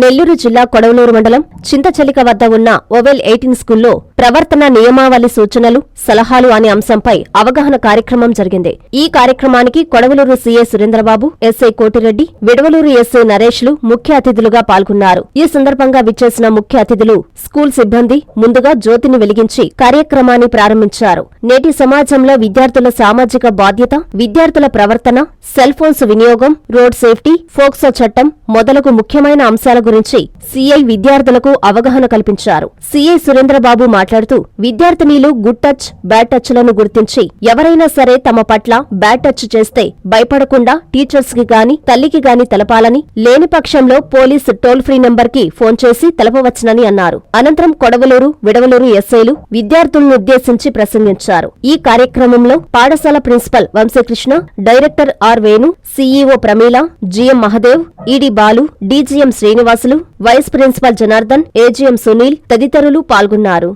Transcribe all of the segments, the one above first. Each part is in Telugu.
నెల్లూరు జిల్లా కొడవలూరు మండలం చింతచలిక వద్ద ఉన్న ఓవెల్ ఎయిటీన్ స్కూల్లో ప్రవర్తన నియమావళి సూచనలు సలహాలు అనే అంశంపై అవగాహన కార్యక్రమం జరిగింది. ఈ కార్యక్రమానికి Kodavaluru CA Surendrababu SI Kotireddy Vidavaluru SI నరేష్లు ముఖ్య అతిథులుగా పాల్గొన్నారు. ఈ సందర్భంగా విచ్చేసిన ముఖ్య అతిథులు స్కూల్ సిబ్బంది ముందుగా జ్యోతిని వెలిగించి కార్యక్రమాన్ని ప్రారంభించారు. నేటి సమాజంలో విద్యార్థుల సామాజిక బాధ్యత విద్యార్థుల ప్రవర్తన సెల్ ఫోన్స్ వినియోగం రోడ్ సేఫ్టీ ఫోక్సో చట్టం మొదలగు ముఖ్యమైన అంశాల గురించి సీఐ విద్యార్థులకు అవగాహన కల్పించారు. సీఐ సురేంద్రబాబు మాట్లాడుతూ విద్యార్థినీలు గుడ్ టచ్ బ్యాడ్ టచ్లను గుర్తించి ఎవరైనా సరే తమ పట్ల బ్యాడ్ టచ్ చేస్తే భయపడకుండా టీచర్స్కి గాని తల్లికి గాని తెలపాలని లేని పక్షంలో పోలీస్ టోల్ ఫ్రీ నంబర్కి ఫోన్ చేసి తెలపవచ్చునని అన్నారు. అనంతరం కొడవలూరు విడవలూరు ఎస్ఐలు విద్యార్థులను ఉద్దేశించి ప్రసంగించారు. ఈ కార్యక్రమంలో పాఠశాల principal Vamsikrishna director R Venu CEO Pramila GM Mahadev ED Balu DGM Srinivasulu vice principal Janardhan AGM Sunil తదితరులు పాల్గొన్నారు.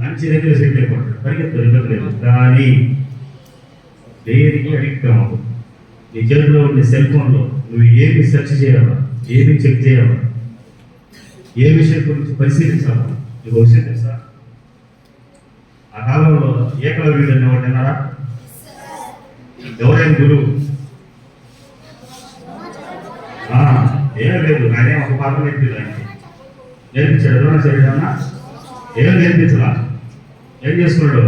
మంచి కానీ దేనికి అడిక్ట్ కావు నీ ఉండే సెల్ ఫోన్లో నువ్వు ఏమి సెర్చ్ చేయాలా ఏమి చెక్ చేయాలా ఏ విషయం గురించి పరిశీలించాము నీకు విషయం తెలుసా? ఆ కాలంలో ఏకలవ్యుడు అనేవాడు అన్నారా ఎవరైనా గురువు? ఏం లేదు ఆయన ఒక పాత్ర నేర్పింది ఆయనకి. నేర్పించాడు? ఎవరైనా చేయడమన్నా ఏం నేర్పించలా? ఏం చేసుకున్నాడు?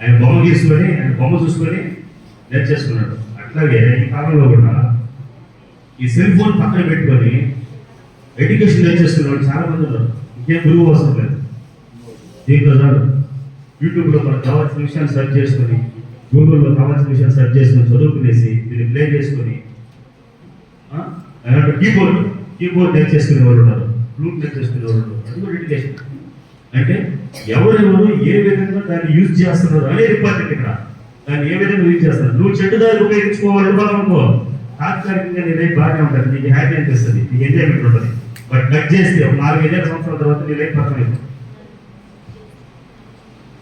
ఆయన బొమ్మ గీసుకొని ఆయన బొమ్మ చూసుకొని నేర్చేసుకున్నాడు. అట్లాగే ఈ కాలంలో కూడా ఈ సెల్ ఫోన్ పక్కన పెట్టుకొని ఎడ్యుకేషన్ నేర్చేసుకున్న వాళ్ళు చాలా మంది ఉన్నారు. ఇంకేం గురువు అవసరం లేదు. దీంతో చాలు యూట్యూబ్లో మనకు కావాల్సిన విషయాన్ని సెర్చ్ చేసుకొని గూగుల్లో కావాల్సిన విషయాన్ని సెర్చ్ చేసుకొని చదువుకునేసి దీన్ని ప్లే చేసుకొని అలాంటి కీబోర్డ్ కీబోర్డ్ నేర్చేసుకునే వాళ్ళు ఉన్నారు. ఫ్లూట్ నేర్చేసుకునే వాళ్ళు ఉన్నారు. అది కూడా ఎడ్యుకేషన్ అంటే ఎవరెవరు ఏ విధంగా దాన్ని యూజ్ చేస్తున్నారు అనేది ఇంపార్టెంట్ ఇక్కడ. దాన్ని ఏ విధంగా యూజ్ చేస్తున్నారు? నువ్వు చెడు దారి ఉపయోగించుకోవాలి అనుకో. తాత్కాలికంగా నేనే బాగానే ఉంటుంది. నీకు హ్యాపీ అనిపిస్తుంది. నీకు ఎంజాయ్మెంట్ ఉంటుంది. బట్ కట్ చేస్తే ఒక నాలుగైదు సంవత్సరాల తర్వాత నీ లైఫ్ పక్కన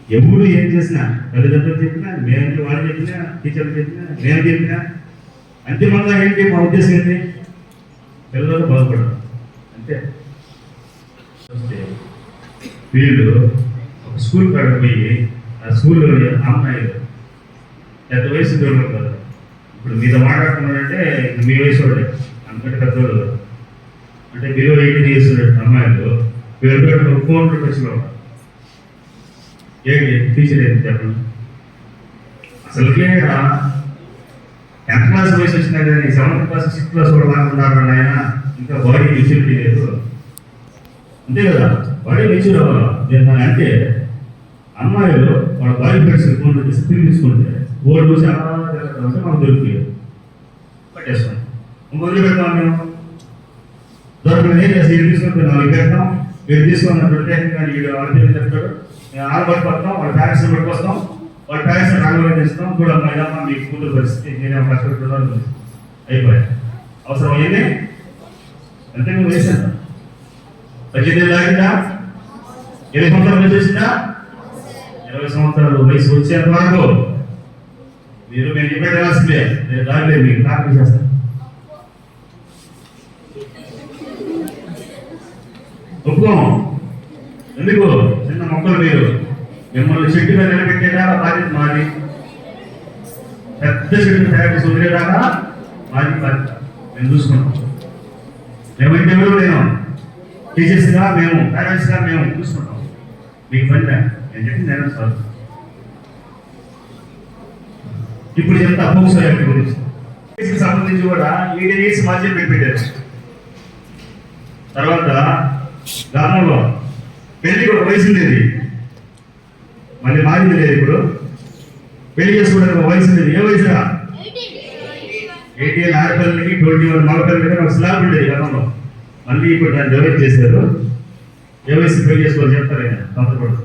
ఎవరు ఏం చేసినా తల్లిదండ్రులు చెప్పినా నేను వాళ్ళు చెప్పినా టీచర్లు చెప్పినా నేను చెప్పినా అంతిమంగా ఏంటి? మా ఉద్దేశం ఏంటి? పిల్లలు బాగుపడరు. అంతే. వీళ్ళు ఒక స్కూల్ కాడ పోయి ఆ స్కూల్లో అమ్మాయిలు పెద్ద వయసు దూరం కదా. ఇప్పుడు మీద మాట్లాడుతున్నాడంటే మీ వయసు వాడే అంతకంటే పెద్దవాళ్ళు అంటే బిలో ఎయిటీన్ ఇయర్స్ అమ్మాయిలు వీళ్ళు ఫోన్ వచ్చిన ఏంటి టీచర్ ఏంటి చెప్పండి. అసలు టెన్త్ క్లాస్ వయసు వచ్చినా కానీ సెవెంత్ క్లాస్ సిక్స్త్ క్లాస్ కూడా ఉన్నారు ఆయన. ఇంకా బాడీ మెచ్యూరిటీ లేదు. అంతే కదా? బాడీ మెచ్యూర్ అవ్వాలి. అంటే అమ్మాయిలు వాళ్ళ బాడీ ఫ్రెండ్స్ ఫోన్ స్క్రీన్ తీసుకుంటే ఓల్డ్ చూసి అలా తిరగడం మనకు దొరికి పట్టేస్తాం. ఇంకొక పెడతాం మేము. దొరకలేదు ఏం చేస్తాం ఇది తీసుకుంటే నాలుగు పెడతాం మీరు తీసుకున్న ప్రత్యేకంగా వీడు ఆడపిల్లలు చెప్తాడు. మేము ఆడబడి పడతాం వాళ్ళ ప్యారెంట్స్ పట్టుకొస్తాం వాళ్ళ ప్యారెంట్స్ రంగులు చేస్తాం. కూడా ఇదమ్మా మీ కూతురు పరిస్థితి నేనేమో కష్టపెట్టున్నాను అయిపోయాయి. అవసరం అయ్యింది అంతే నువ్వు వేసాను పద్దెనిమిది దాటిందా ఇరవై సంవత్సరాలు వయసు ఇరవై సంవత్సరాలు. వయసు వచ్చేంత వరకు మీరు మేము ఇప్పుడు రాసిందే నేను రాలేదు మీకు నాకు చేస్తాను. ఒప్పుకోం ఎందుకు? చిన్న మొక్కలు మీరు. మిమ్మల్ని చెట్టు మీద నిలబెట్టేదాకా బాధ్యత మాది. పెద్ద చెట్టు తయారు చేసి వదిలేదాకా మాది బాధ్యత. మేము చూసుకుంటాం. మేము ఎవరు నేను టీచర్స్గా మేము పేరెంట్స్గా మేము చూసుకుంటాం. మీకు పని నేను చెప్పింది నేను సార్. ఇప్పుడు చెప్తా బుక్స్ గురించి? సంబంధించి కూడా ఎయిటీన్ ఇయర్స్ మధ్య పెట్టారు. తర్వాత గ్రామంలో పెళ్ళి ఒక వయసు ఉండేది. మళ్ళీ మారింది లేదు ఇప్పుడు. పెళ్ళి చేసుకోవడానికి ఒక వయసు ఉండేది. ఏ వయసురా ఎయిటీన్ ఆడపిల్లలకి ట్వంటీ వన్ మగపిల్లలకి ఒక స్లాబ్ ఉండేది గతంలో మళ్ళీ ఇప్పుడు దాన్ని డెవలప్ చేశారు. ఏ వయసు పెళ్ళి చేసుకోవాలి చెప్తారు ఆయన? తొందరపడుతూ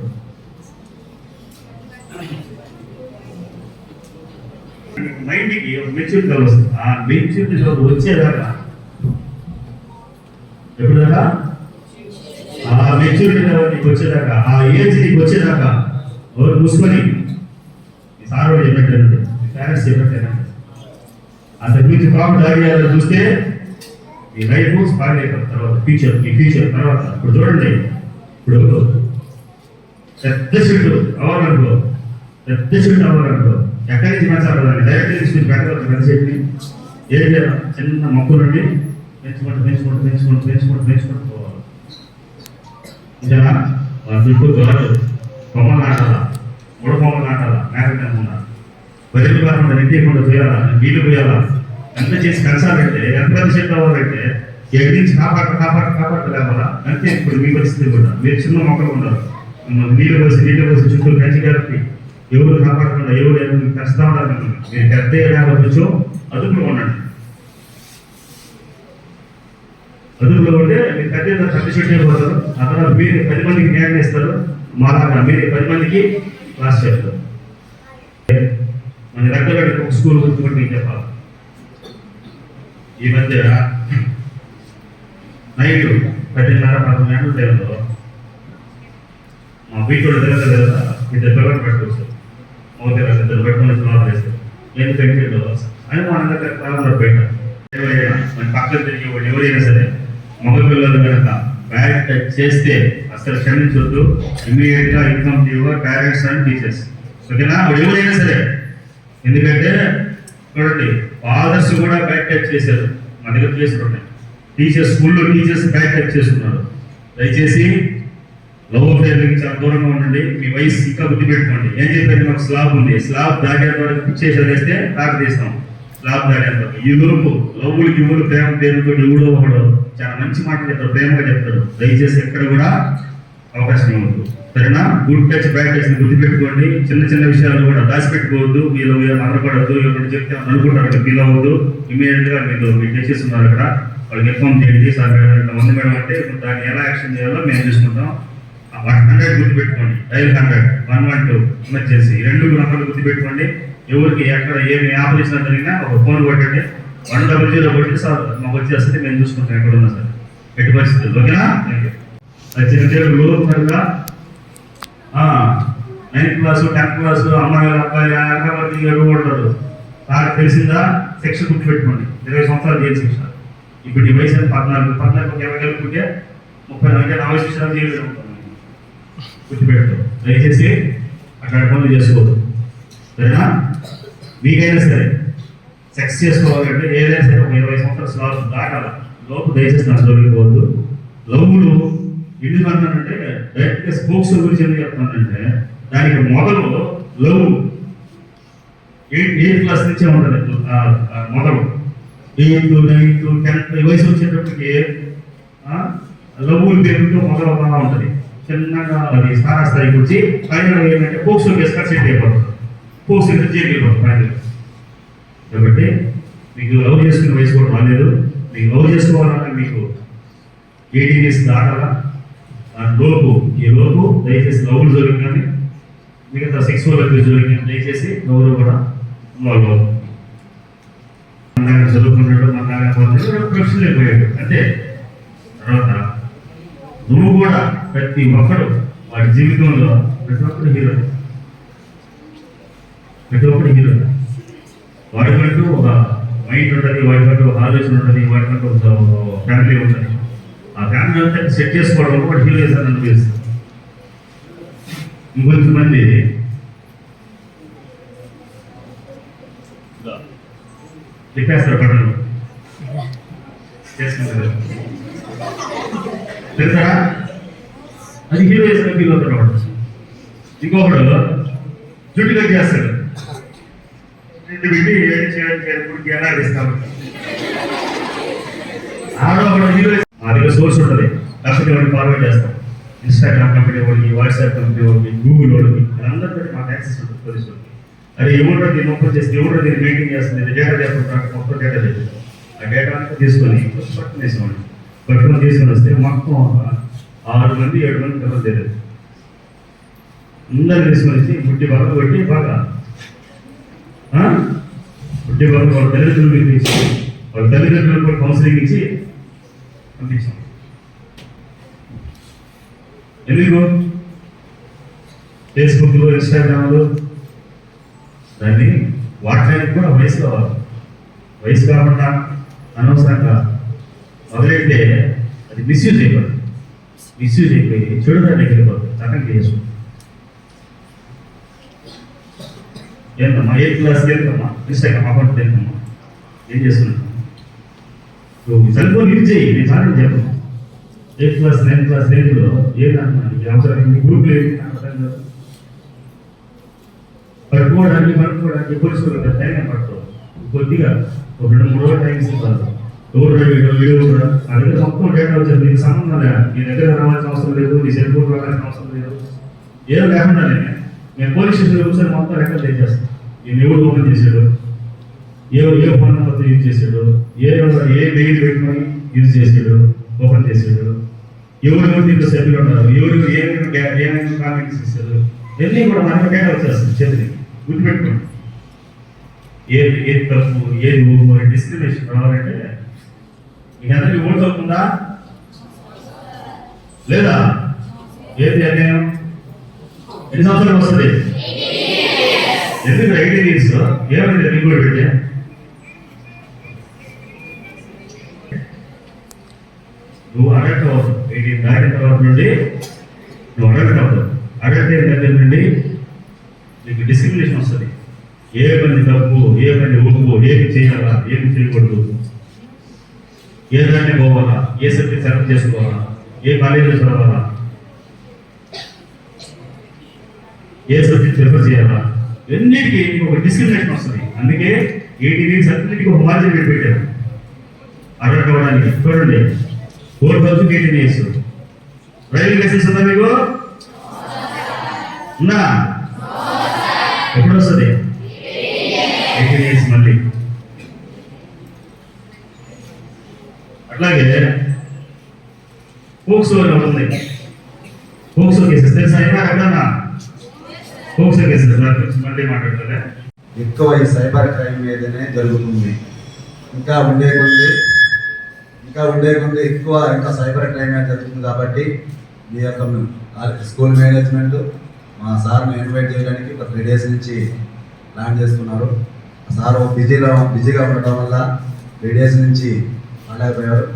మైండ్కి మెచ్యూరిటీ వస్తుంది ఆ మెచ్యూరిటీ వచ్చేదాకా ఎప్పుడు దాకా ఆ మెచ్యూరిటీ లెవెల్ నీకు వచ్చేదాకా ఆ ఏజ్ నీకు వచ్చేదాకా ఎవరు మూసుకొని ఈ సార్ చెప్పట్లేదు. చెప్పినట్టు పేరెంట్స్ చెప్పట్లేదు. అంతకు మించి ప్రాబ్లం దాడి చూస్తే మీ లైఫ్ స్పాయిల్ అయిపోయిన తర్వాత ఫ్యూచర్ మీ ఫ్యూచర్ తర్వాత. ఇప్పుడు చూడండి. ఇప్పుడు పెద్ద సీటు అవ్వాలనుకో పెద్ద సీటు అవ్వాలనుకో ఎక్కడి నుంచి పెంచాలి డైరెక్ట్ తీసుకుని పెట్టవచ్చు పెద్ద సీట్ని ఏం చేయాలి? చిన్న మొక్కలు నుండి పెంచుకుంటూ పెంచుకుంటూ పెంచుకుంటూ పెంచుకుంటూ పెంచుకుంటూ పోవాలి ఇంతేనా వాళ్ళ చుట్టూ నాటాలా? మూడు కొమ్మలు నాటాలా? మేక కాకుండా నీళ్ళు పోయాలా? ఎంత చేసి కలిసాలంటే ఎంత పెద్ద చెట్టు అవ్వాలంటే ఎక్కడి నుంచి కాపాడు కాపాడ కాపాడలేవాలా అంతే ఇప్పుడు మీ పరిస్థితి కూడా. మీరు చిన్న మొక్కలు ఉండాలి నీళ్ళు పోసి నీళ్ళు పోసి చుట్టూ కంచి కలిపి ఎవరు కాపాడకుండా ఎవరు ఎవరు కష్టం మీరు పెద్ద లేకపోవచ్చు అదుపులో ఉండండి. అదుపులో ఉంటే మీరు పెద్ద సర్టిఫికేట్ చెట్టు అక్కడ మీరు పది మందికి న్యాయం చేస్తారు. మాలాగా మీరు పది మందికి క్లాస్ చేస్తారు మన రెక్కగడ్డ ఒక స్కూల్ గురించి కూడా మీకు చెప్పాలి. ఈ మధ్య నైట్ పదిన్నర పదకొండు గంటల టైంలో మా బీటోడు దగ్గర కదా ఇద్దరు పిల్లలు పెట్టుకోవచ్చు. ఒక పిల్లలు ఇద్దరు పెట్టుకుని స్నానం చేస్తారు. నేను ఎందుకంటే అని మా దగ్గర ప్రారంభం బయట ఎవరైనా మన పక్కన తిరిగి ఎవరైనా సరే మగ పిల్లలు కనుక బ్యాగ్ టచ్ చేస్తే అసలు క్షమించొద్దు. ఇమీడియట్గా inform your parents and teachers ఓకేనా ఎవరైనా సరే ఎందుకంటే చూడండి ఫాదర్స్ కూడా బ్యాక్ టచ్ చేశారు. మా దగ్గర కేసులు ఉన్నాయి. టీచర్స్ స్కూల్లో టీచర్స్ బ్యాక్ టచ్ చేస్తున్నారు. దయచేసి లవ్ అఫేర్లకి చాలా దూరంగా ఉండండి. మీ వయసు ఇంకా గుర్తు పెట్టుకోండి ఏం చెప్పారు? మాకు స్లాబ్ ఉంది. స్లాబ్ దాగే వరకు పిచ్చేసి వేస్తే దాకా తీస్తాం స్లాబ్ ఈ లోపు లవ్వులకి ఇవ్వడు ప్రేమ పేరుతో ఎవడో ఒకడు చాలా మంచి మాట చెప్తాడు ప్రేమగా చెప్తాడు దయచేసి ఎక్కడ కూడా అవకాశం ఇవ్వద్దు. సరేనా? గుడ్ టచ్ బ్యాడ్ టచ్ గుర్తు పెట్టుకోండి చిన్న చిన్న విషయాలు కూడా దాచిపెట్టుకోవద్దు. మీరు ఆధారపడద్దు. ఎవరు చెప్తే అనుకుంటారు ఫీల్ అవ్వద్దు ఇమీడియట్గా మీరు మీరు టెచెస్ ఉన్నారు అక్కడ. వాళ్ళకి ఇన్ఫామ్ చేయండి. సార్ ఇట్లా మేడం అంటే దాన్ని ఎలా యాక్షన్ చేయాలో మేము చూసుకుంటాం. వన్ హండ్రెడ్ గుర్తు పెట్టుకోండి dial hundred one one two emergency. రెండు నంబర్లు గుర్తుపెట్టుకోండి. ఎవరికి ఎక్కడ ఏమి ఆపరేషన్ జరిగినా ఒక ఫోన్ కొట్టండి. వన్ డబుల్ జీరో కొట్టి సార్ మాకు వచ్చేస్తే మేము చూసుకుంటాం ఎక్కడ ఉన్నా సార్. ఎట్టి పరిస్థితులు. ఓకేనా? చిన్నదేవుడు కనుక నైన్త్ క్లాసు టెన్త్ క్లాసు అమ్మాయిలు అబ్బాయి అక్కబడి ఎరువు ఉంటారు నాకు తెలిసిందా? శిక్ష గుర్తుపెట్టుకోండి ఇరవై సంవత్సరాలు జైలు శిక్ష. ఇప్పుడు ఈ వయసు పద్నాలుగు పద్నాలుగు ఇరవై కలుపుకుంటే ముప్పై నాలుగు నలభై శిక్షలు జైలు ఉంటాను గుర్తుపెట్టు దయచేసి అక్కడ పనులు చేసుకోవద్దు సరేనా మీకైనా సరే సెక్స్ చేసుకోవాలంటే ఏదైనా సరే ఒక ఇరవై సంవత్సరాల స్లాబ్ దాటాల. లోపు దయచేసి నాకు దొరికిపోవద్దు లవ్వులు ఎందుకు అన్నానంటే డైరెక్ట్గా స్పోక్స్ గురించి ఎందుకు చెప్తానంటే దానికి మొదలు లవ్ ఎయిట్ ఎయిత్ క్లాస్ నుంచే ఉంటుంది మొదలు. ఎయిత్ నైన్త్ టెన్త్ వయసు వచ్చేటప్పటికి లవ్వులు పెరుగుతూ మొదలు ఉంటుంది. చిన్నగా అది స్థానస్థాయికి వచ్చి పైన ఏంటంటే పోక్స్ వేసుకొని సెట్ అయిపోతుంది పోస్ట్ ఎంత చేయగలిగిపోతుంది కాబట్టి మీకు లవ్ చేసుకునే వయసు కూడా రాలేదు. మీకు లవ్ చేసుకోవాలంటే మీకు ఎయిటీన్ దాటాలా? లోపు ఈ లోపు దయచేసి లవ్లు జరుగుతుంది మిగతా సెక్సువల్ అబ్యూస్ జరిగింది దయచేసి ఎవరు కూడా వాళ్ళు నాకు చదువుకున్నాడు మన నాన్న ప్రొఫెషన్ అయిపోయాడు అంతే తర్వాత నువ్వు కూడా ప్రతి ఒక్కడు వాడి జీవితంలో ప్రతి ఒక్కరు హీరో. ప్రతి ఒక్కడు హీరో వాడికంటూ ఒక మైండ్ ఉంటుంది వాడికంటూ ఒక ఆలోచన ఉంటుంది వాడికంటూ ఒక ఫ్యామిలీ ఉంటుంది. ఆ ఫ్యామిలీ అంతా సెట్ చేసుకోవడం వాడు హీరో చేశాను అనిపిస్తుంది ఇంకొంతమంది చెప్పేస్తారు పనులు. చేసుకుంటారు. తెలుసా? అది హీరో చేసిన ఫీల్ అవుతాడు వాడు. ఇంకొకడు జుట్టు కట్ చేస్తాడు. జుట్టు పెట్టి ఏం చేయాలి చేయాలి ఎలా ఇస్తాము ఆడో సోర్స్ ఉంటుంది. లేకపోతే వాడిని ఫార్వర్డ్ చేస్తాం. ఇన్స్టాగ్రామ్ కంపెనీ వాడికి వాట్సాప్ కంపెనీ వాడికి గూగుల్ వాడికి అందరితో మాకు యాక్సెస్ ఉంటుంది పోలీసు వాడికి అరే ఎవరో దీన్ని ఓపెన్ చేస్తే ఎవరో దీన్ని మెయింటైన్ చేస్తుంది? డేటా లేకుండా మొత్తం డేటా లేదు. ఆ డేటా అంతా తీసుకొని పట్టుకుని వేసుకోండి పట్టుకుని తీసుకొని వస్తే మొత్తం ఆరు మంది ఏడు మంది పిల్లలు తెలియదు అందరు తీసుకొని వచ్చి బుట్టి బాగా కొట్టి బాగా ఉంటే వాళ్ళు వాళ్ళ తల్లిదండ్రులు తీసి వాళ్ళ తల్లిదండ్రులు కూడా కౌన్సిలింగ్ ఇచ్చి పంపించాం. ఎందుకు? ఫేస్బుక్లో ఇన్స్టాగ్రామ్లో దాన్ని వాడటానికి కూడా వయసు కావాలి. వయసు కాకుండా అనవసరంగా మొదలైతే అది మిస్యూజ్ అయిపోతుంది. మిస్యూజ్ అయిపోయి చెడుదానికి వెళ్ళిపోతుంది తనకి చేసుకుంటుంది ఏంటమ్మా ఏ క్లాస్ ఏంటమ్మా ఇన్స్టాగ్రామ్ అకౌంట్ ఏంటమ్మా ఏం చేస్తున్నావు? నువ్వు సెల్ ఫోన్ యూజ్ చేయి నేను చాలా చెప్పను. ఏ క్లాస్ నైన్త్ క్లాస్ రేంజ్లో ఏదన్నా అవసరం నీ గ్రూప్లు ఏంటి నాకు అర్థం పడుకోవడానికి పడుకోవడానికి పోలీసులు టైం పడుతుంది. కొద్దిగా ఒక రెండు మూడు రోజులు టైం ఇస్తారు ఎవరు వీడియో వీడియో కూడా ఆ దగ్గర మొత్తం డేటా వచ్చేది. నీకు సంబంధం లేదా నీ దగ్గర రావాల్సిన అవసరం లేదు. నీ సెల్ ఫోన్ రావాల్సిన అవసరం లేదు. ఏదో లేకుండా నేను పోలీస్ స్టేషన్లో కూర్చొని మొత్తం రికార్డ్ చేసేస్తాను. ఈయన ఎవరు ఓపెన్ చేశాడు? ఏ ఏ ఫోన్ నెంబర్తో యూజ్ చేశాడు? ఏ ఏ మెయిల్ పెట్టుకొని యూజ్ చేశాడు? ఓపెన్ చేశాడు. ఎవరు ఎవరు దీంట్లో సభ్యులు ఉన్నారు? ఎవరు ఏమేమి ఏమేమి కామెంట్స్ ఇస్తారు ఇవన్నీ కూడా మనకు డేటా వచ్చేస్తుంది చేతికి గుర్తుపెట్టుకోండి. ఏ ఏది తప్పు ఏది ఊపు డిస్క్రిమినేషన్ రావాలంటే మీకు అందరికీ ఓటు అవుతుందా లేదా? ఏది అన్యాయం? ఎన్ని సంవత్సరాలు వస్తుంది? ఎందుకు ఎయిటీన్ ఇయర్స్ ఏమైంది? మీకు కూడా పెట్టా నువ్వు అడగట్ అవ్వదు ఎయిటీన్ దాటిన తర్వాత నుండి నువ్వు అడగట్ అవ్వదు అడగట్ అయిన దగ్గర నుండి నీకు డిస్క్రిమినేషన్ వస్తుంది. ఏ పని తప్పు ఏ పని ఒప్పు ఏమి చేయాలా ఏమి చేయకూడదు ఏ దాన్ని పోవాలా ఏ సబ్జెక్ట్ సెలెక్ట్ చేసుకోవాలా ఏ కాలేజీలో చదవాలా ఏ సబ్జెక్ట్ ప్రిఫర్ చేయాలా రెండింటికి ఒక డిస్క్రిమినేషన్ వస్తుంది. అందుకే ఎయిటీ వీక్స్ ఒక మార్జిన్ పెట్టి పెట్టారు. అర్హత అవ్వడానికి చూడండి four thousand eighteen years driving licence ఉందా మీకు? ఉందా? ఎప్పుడు వస్తుంది ఎయిటీన్ ఇయర్స్ మళ్ళీ. అట్లాగే పోక్సో అని ఉంది పోక్సో కేసెస్ తెలుసా? అయినా ఎక్కడన్నా పోక్సో మళ్ళీ మాట్లాడతారా ఎక్కువ ఈ సైబర్ క్రైమ్ మీదనే జరుగుతుంది. ఇంకా ఉండే కొద్ది ఇంకా ఉండే కొద్ది ఎక్కువ ఇంకా సైబర్ క్రైమ్ మీద జరుగుతుంది కాబట్టి మీ యొక్క స్కూల్ మేనేజ్మెంట్ మా సార్ని ఇన్వైట్ చేయడానికి ఒక త్రీ డేస్ నుంచి ప్లాన్ చేస్తున్నారు. సార్ బిజీలో బిజీగా ఉండటం వల్ల త్రీ డేస్ నుంచి రాలేకపోయారు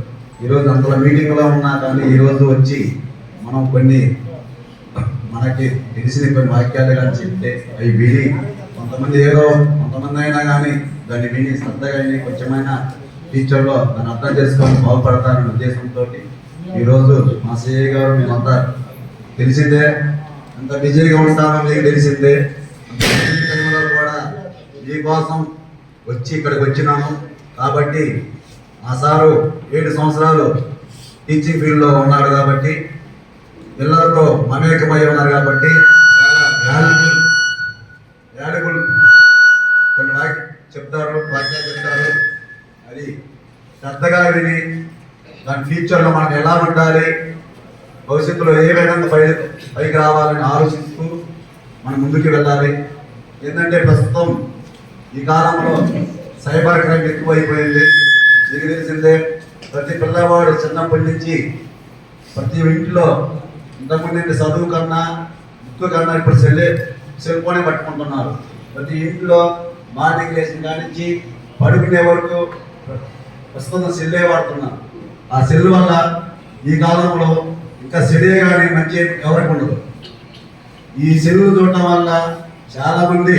ఈరోజు అంతలో మీటింగ్లో ఉన్నా కానీ ఈరోజు వచ్చి మనం కొన్ని మనకి తెలిసిన కొన్ని వాక్యాలు కానీ చెప్తే అవి విని కొంతమంది ఏదో కొంతమంది అయినా కానీ దాన్ని విని శ్రద్ధగా విని కొంచెమైనా టీచర్లో దాన్ని అర్థం చేసుకొని బాగుపడతారనే ఉద్దేశంతో ఈరోజు మా సీఏ గారు మేమంతా తెలిసిందే అంత బిజీగా ఉంటామో మీకు తెలిసిందే. టైంలో కూడా మీకోసం వచ్చి ఇక్కడికి వచ్చినాము. కాబట్టి మా సారు ఏడు సంవత్సరాలు టీచింగ్ ఫీల్డ్లో ఉన్నాడు కాబట్టి పిల్లలతో మమేకమై ఉన్నారు కాబట్టి చాలా వాల్యుబుల్ వాల్యుబుల్ కొన్ని వాక్య చెప్తారు వాక్యాలు చెప్తారు. అది శ్రద్ధగా విని దాని ఫ్యూచర్లో మనం ఎలా ఉండాలి భవిష్యత్తులో ఏ విధంగా పై పైకి రావాలని ఆలోచిస్తూ మనం ముందుకు వెళ్ళాలి. ఏంటంటే ప్రస్తుతం ఈ కాలంలో సైబర్ క్రైమ్ ఎక్కువైపోయింది. మీకు తెలిసిందే ప్రతి పిల్లవాడు చిన్నప్పటి నుంచి ప్రతి ఇంట్లో ఇంతకుముందు ఏంటి చదువు కన్నా బుక్ కన్నా ఇప్పుడు సెల్లే సెల్ ఫోనే పట్టుకుంటున్నారు. ప్రతి ఇంట్లో మార్నింగ్ లేచిన కానించి పడుకునే వరకు ప్రస్తుతం సెల్లే వాడుతున్నారు. ఆ సెల్ వల్ల ఈ కాలంలో ఇంకా సెడే కానీ మంచి ఎవరికి ఉండదు. ఈ సెల్ చూడటం వల్ల చాలామంది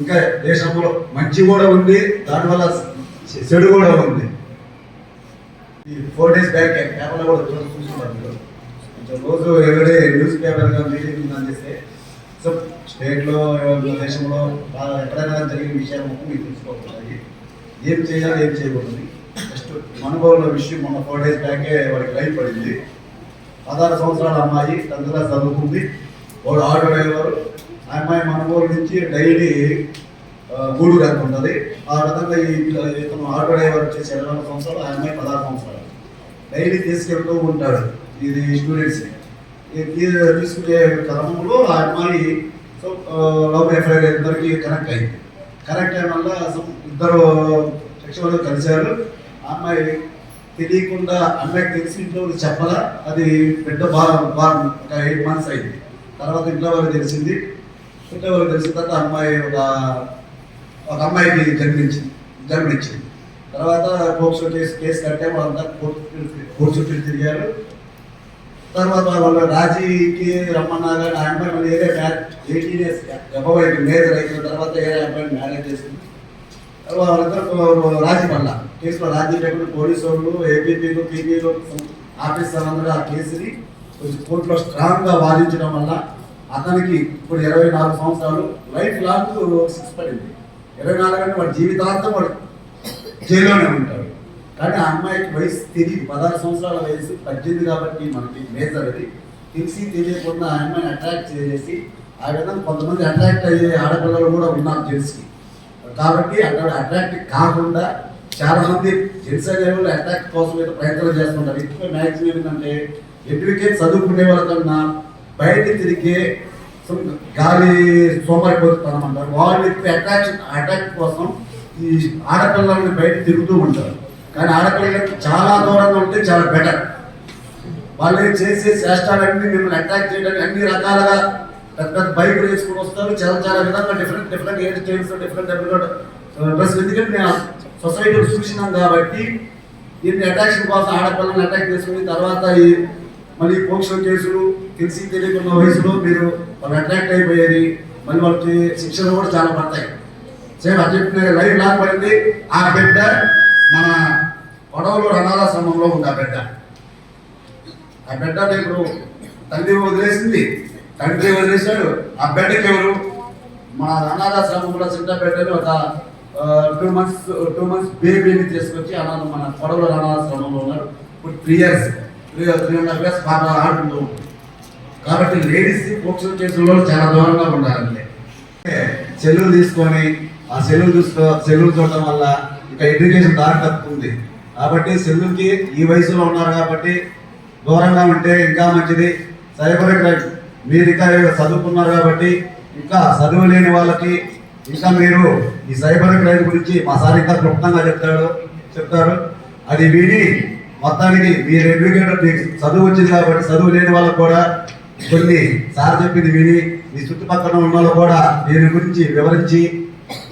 ఇంకా దేశంలో మంచి కూడా ఉంది దానివల్ల చెడు కూడా ఉంది. ఈ ఫోర్ డేస్ బ్యాక్ పేపర్లో కూడా చూసుకున్నారు రోజు ఎవరి న్యూస్ పేపర్ మీటింగ్ ఉందని చేస్తే సో స్టేట్లో దేశంలో బాగా ఎక్కడైనా జరిగిన విషయాలు మొత్తం మీకు తెలుసుకోవాలి. ఏం చేయాలి ఏం చేయకూడదు. జస్ట్ మనుగోలు విషయం మొన్న ఫోర్ డేస్ బ్యాకే వాడికి లైఫ్ పడింది. పదహారు సంవత్సరాల అమ్మాయి టెన్త్ క్లాస్ చదువుతుంది వాడు ఆటో డ్రైవర్. ఆ అమ్మాయి మనుగోలు నుంచి డైలీ గూడు గూడూరు ఆ విధంగా ఈ ఇతను ఆటో డ్రైవర్ వచ్చేసి ఇరవై సంవత్సరాలు ఆ అమ్మాయి పదహారు సంవత్సరాలు. డైలీ తీసుకెళ్తూ ఉంటాడు. ఇది స్టూడెంట్స్ తీసుకునే క్రమంలో ఆ అమ్మాయి సో లవ్ ఎఫ్ఐఆర్ ఇద్దరికి కనెక్ట్ అయింది. కనెక్ట్ అయిన వల్ల ఇద్దరు సెక్షన్లో కలిశారు. ఆ అమ్మాయి తెలియకుండా అమ్మాయికి తెలిసి ఇంట్లో చెప్పదా అది పెద్ద బా బా ఒక ఎయిట్ మంత్స్ అయింది. తర్వాత ఇంట్లో వాళ్ళకి తెలిసింది. ఇంట్లో వాళ్ళకి తెలిసిన తర్వాత అమ్మాయి ఒక ఒక అమ్మాయికి జన్మించింది జన్మించింది. తర్వాత పోక్సో కేసు కేసు కట్టే వాళ్ళంతా కోర్టు కోర్టు చుట్టూ తిరిగారు. తర్వాత వాళ్ళ రాజీకి రమ్మన్నారు కానీ ఆ అమ్మాయి మళ్ళీ ఏరియా ఎయిటీన్ ఇయర్స్ అబ్బాయి మేజర్ అయిన తర్వాత ఏరే అబ్బాయిని మ్యారేజ్ చేసింది. వాళ్ళందరూ రాజీ పడ్డ కేసులో రాజీ లేకుండా పోలీసు వాళ్ళు ఏపీపీలు పీపీలు ఆఫీసర్ అందరూ ఆ కేసుని కొంచెం కోర్టులో స్ట్రాంగ్గా వాదించడం వల్ల అతనికి ఇప్పుడు ఇరవై నాలుగు సంవత్సరాలు లైఫ్ లాంగ్ శిక్ష పడింది. ఇరవై నాలుగు అంటే వాడు జీవితాంతం వాడు జైల్లోనే ఉంటాడు. కానీ ఆ అమ్మాయికి వయసు తెలియదు పదహారు సంవత్సరాల వయసు పద్దెనిమిది కాబట్టి మనకి మేజర్ అది తెలిసి తెలియకుండా ఆ అమ్మాయిని అట్రాక్ట్ చేసేసి ఆ విధంగా కొంతమంది అట్రాక్ట్ అయ్యే ఆడపిల్లలు కూడా ఉన్నారు తెలిసి కాబట్టి అక్కడ అట్రాక్ట్ కాకుండా చాలామంది జెంట్స్ అనే అట్రాక్ట్ కోసం అయితే ప్రయత్నం చేస్తుంటారు. ఎక్కువ మ్యాక్సిమం ఏంటంటే ఎడ్యుకేట్ చదువుకునే వాళ్ళకన్నా బయట తిరిగే గాలి సోమరిపోతున్నాం అంటారు. వాళ్ళు ఎక్కువ అట్రాక్షన్ అట్రాక్ట్ కోసం ఈ ఆడపిల్లల్ని బయట తిరుగుతూ ఉంటారు. కానీ ఆడపిల్లలకి చాలా దూరంగా ఉంటే చాలా బెటర్ వాళ్ళు చేసే చేష్టాలన్నీ మిమ్మల్ని అటాక్ చేయడానికి అన్ని రకాలుగా పెద్ద పెద్ద బైక్ వేసుకుని వస్తారు. చాలా చాలా విధంగా different different hair styles different different dress ఎందుకంటే మేము సొసైటీ చూసినాం కాబట్టి దీన్ని అటాక్షన్ కోసం ఆడపిల్లల్ని అటాక్ చేసుకుని తర్వాత ఈ మళ్ళీ పోక్సో కేసులు తెలిసి తెలియకున్న వయసులో మీరు వాళ్ళు అట్రాక్ట్ అయిపోయేది మళ్ళీ వాళ్ళకి శిక్షలు కూడా చాలా పడతాయి. సేమ్ అది లైఫ్ లాక్ పడింది. ఆ బిడ్డ మన పడవలో అనాథాశ్రమంలో ఉంది ఆ బిడ్డ. ఆ బిడ్డ ఇప్పుడు తండ్రి వదిలేసింది. తండ్రి వదిలేశాడు. ఆ బిడ్డకి ఎవరు? మన అనాథాశ్రమంలో చిన్న బిడ్డని ఒక టూ మంత్స్ టూ మంత్స్ బేబీని తీసుకొచ్చి అనాథ మన పడవలో అనాథాశ్రమంలో ఉన్నారు. ఇప్పుడు three years three three and half years బాగా ఆడుకుంటూ కాబట్టి లేడీస్ పోక్సో కేసుల్లో చాలా దూరంగా ఉండాలండి. సెల్లులు తీసుకొని ఆ సెల్లులు చూసుకో సెల్లులు చూడటం వల్ల ఇంకా ఎడ్యుకేషన్ దారి తప్పుతుంది కాబట్టి సెల్లుకి ఈ వయసులో ఉన్నారు కాబట్టి దూరంగా ఉంటే ఇంకా మంచిది. సైబర్ క్రైమ్ మీరు ఇంకా చదువుకున్నారు కాబట్టి ఇంకా చదువు లేని వాళ్ళకి ఇంకా మీరు ఈ సైబర్ క్రైమ్ గురించి మా సార్ ఇంకా క్లుప్తంగా చెప్తాడు చెప్తారు. అది విని మొత్తానికి మీరు ఎడ్యుకేటర్ మీకు చదువు వచ్చింది కాబట్టి చదువు లేని వాళ్ళకు కూడా కొన్ని సార్ చెప్పింది విని మీ చుట్టుపక్కల ఉన్న వాళ్ళు కూడా దీని గురించి వివరించి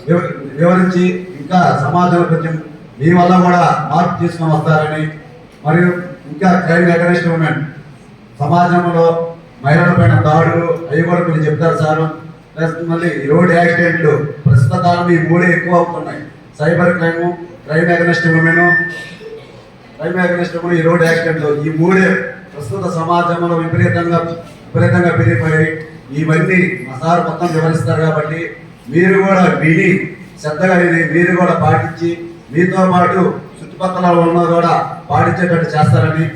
వివ- వివరించి ఇంకా సమాజంలో కొంచెం మీ వల్ల కూడా మార్పు తీసుకొని వస్తారని మరియు ఇంకా క్రైమ్ అగరెస్ట్ ఉమెన్. సమాజంలో మహిళల పైన దాడులు అవి కూడా కొన్ని చెప్తారు సార్. ప్లస్ మళ్ళీ ఈ రోడ్ యాక్సిడెంట్లు ప్రస్తుత కాలం ఈ మూడే ఎక్కువ అవుతున్నాయి. Cyber crime crime against women. Crime against women ఈ రోడ్ యాక్సిడెంట్లు ఈ మూడే ప్రస్తుత సమాజంలో విపరీతంగా విపరీతంగా పెరిగిపోయి ఇవన్నీ మా సార్ మొత్తం వివరిస్తారు కాబట్టి మీరు కూడా విని శ్రద్ధగా ఇది మీరు కూడా పాటించి మీతో పాటు చుట్టుపక్కల ఉన్న కూడా పాటించేటట్టు చేస్తారని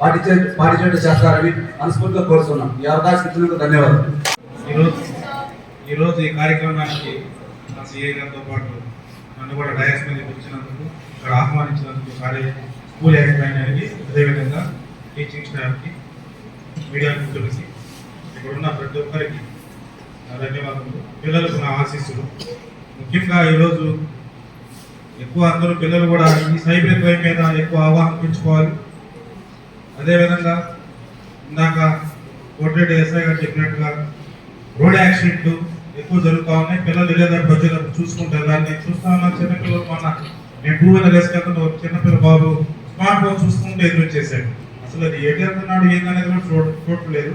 పాటించే పాటించేటట్టు చేస్తారని మనస్ఫూర్తిగా కోరుతున్నాం. ఈ అవకాశం ఇచ్చినందుకు ధన్యవాదాలు. ఈరోజు ఈరోజు ఈ కార్యక్రమానికి మా సిఐ గారితో పాటు నన్ను కూడా డయాస్ మీద వచ్చినందుకు ఇక్కడ ఆహ్వానించినందుకు కార్య స్కూల్ యాజమాన్యానికి అదేవిధంగా టీచింగ్ స్టాఫ్కి మీడియా మిత్రులకి ఇక్కడున్న ప్రతి ఒక్కరికి నా ధన్యవాదాలు పిల్లలకు నా ఆశీస్సులు. ముఖ్యంగా ఈరోజు ఎక్కువ అందరూ పిల్లలు కూడా ఈ సైబర్ క్రైమ్ మీద ఎక్కువ అవగాహన పెంచుకోవాలి. అదేవిధంగా ఇందాక కోటిరెడ్డి ఎస్ఐ గారు చెప్పినట్టుగా రోడ్ యాక్సిడెంట్లు ఎక్కువ జరుగుతూ ఉన్నాయి. పిల్లలు వెళ్ళేదాన్ని వచ్చేటప్పుడు చూసుకుంటారు. దాన్ని నేను చూస్తా ఉన్నాను చిన్నపిల్లలు మొన్న నేను టూ వీలర్ వేసుకెళ్తున్న ఒక చిన్నపిల్ల బాబు స్మార్ట్ ఫోన్ చూసుకుంటూ చేశాడు అసలు అది ఎటున్నాడు వెళ్తున్నాడు ఏందనేది కూడా చూడ చూడట్లేదు.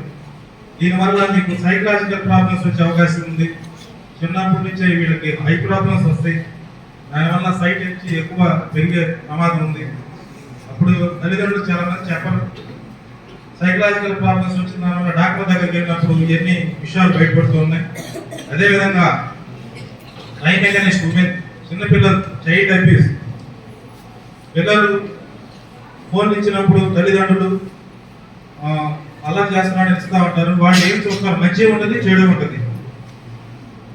దీనివల్ల మీకు సైకలాజికల్ ప్రాబ్లమ్స్ వచ్చే అవకాశం ఉంది. చిన్నప్పటి నుంచే వీళ్ళకి హై ప్రాబ్లమ్స్ వస్తాయి దానివల్ల సైట్ నుంచి ఎక్కువ పెరిగే ప్రమాదం ఉంది. అప్పుడు తల్లిదండ్రులు చాలా మంది చెప్పరు. సైకలాజికల్ ప్రాబ్లమ్స్ వచ్చిన దానివల్ల డాక్టర్ దగ్గరికి వెళ్ళినప్పుడు ఇవన్నీ విషయాలు బయటపడుతూ ఉన్నాయి. అదేవిధంగా టైం అగేనెస్ట్ ఉమెన్ చిన్నపిల్లలు చైల్డ్ అబ్యూస్ పిల్లలు ఫోన్ ఇచ్చినప్పుడు తల్లిదండ్రులు అలా చేస్తున్నాడు ఇస్తూ ఉంటారు. వాళ్ళు ఏం చూస్తారు? మంచి ఉంటుంది చెడు ఉంటుంది.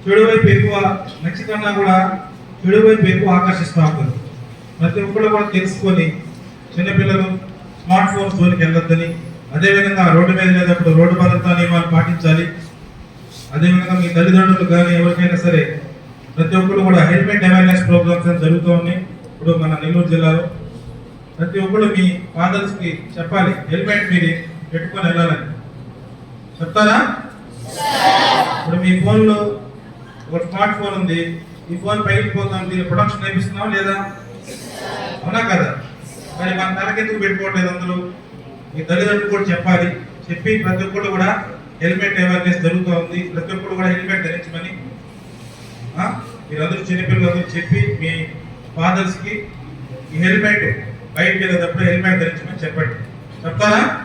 చెడు వైపు ఎక్కువ మంచి కన్నా కూడా చెడు వైపు ఎక్కువ ఆకర్షిస్తూ ఉంటుంది ప్రతి ఒక్కరు కూడా తెలుసుకొని చిన్నపిల్లలు స్మార్ట్ ఫోన్ జోలికి వెళ్ళొద్దని అదేవిధంగా రోడ్డు మీద లేనప్పుడు రోడ్డు భద్రతా నియమాలు పాటించాలి. అదేవిధంగా మీ తల్లిదండ్రులు కానీ ఎవరికైనా సరే ప్రతి ఒక్కరు కూడా హెల్మెట్ అవేర్నెస్ ప్రోగ్రామ్స్ అని జరుగుతూ ఉన్నాయి. ఇప్పుడు మన నెల్లూరు జిల్లాలో ప్రతి ఒక్కరు మీ ఫాదర్స్కి చెప్పాలి హెల్మెట్ మీరు పెట్టుకొని వెళ్ళాలని. చెప్తారా? ఇప్పుడు మీ ఫోన్లో ఒక స్మార్ట్ ఫోన్ ఉంది. ఈ ఫోన్ పైకి పోతాం దీని ప్రొడక్షన్ నేర్పిస్తున్నాం లేదా? అవునా కదా? మరి మన తలకెందుకు పెట్టుకోవట్లేదు అందరూ మీ తల్లిదండ్రులు కూడా చెప్పాలి. చెప్పి ప్రతి ఒక్కరు కూడా హెల్మెట్ అవేర్నెస్ జరుగుతూ ఉంది. ప్రతి ఒక్కరు కూడా హెల్మెట్ ధరించమని. ఆ? మీరందరూ చిన్నపిల్లలందరూ చెప్పి మీ ఫాదర్స్కి ఈ హెల్మెట్ బయటకు వెళ్ళేటప్పుడు హెల్మెట్ ధరించమని చెప్పండి. చెప్తారా?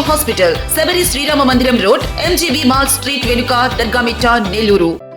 hospital Sabari Srirama Mandiram road MGB mall street వెనుక Dargamitta Nellore.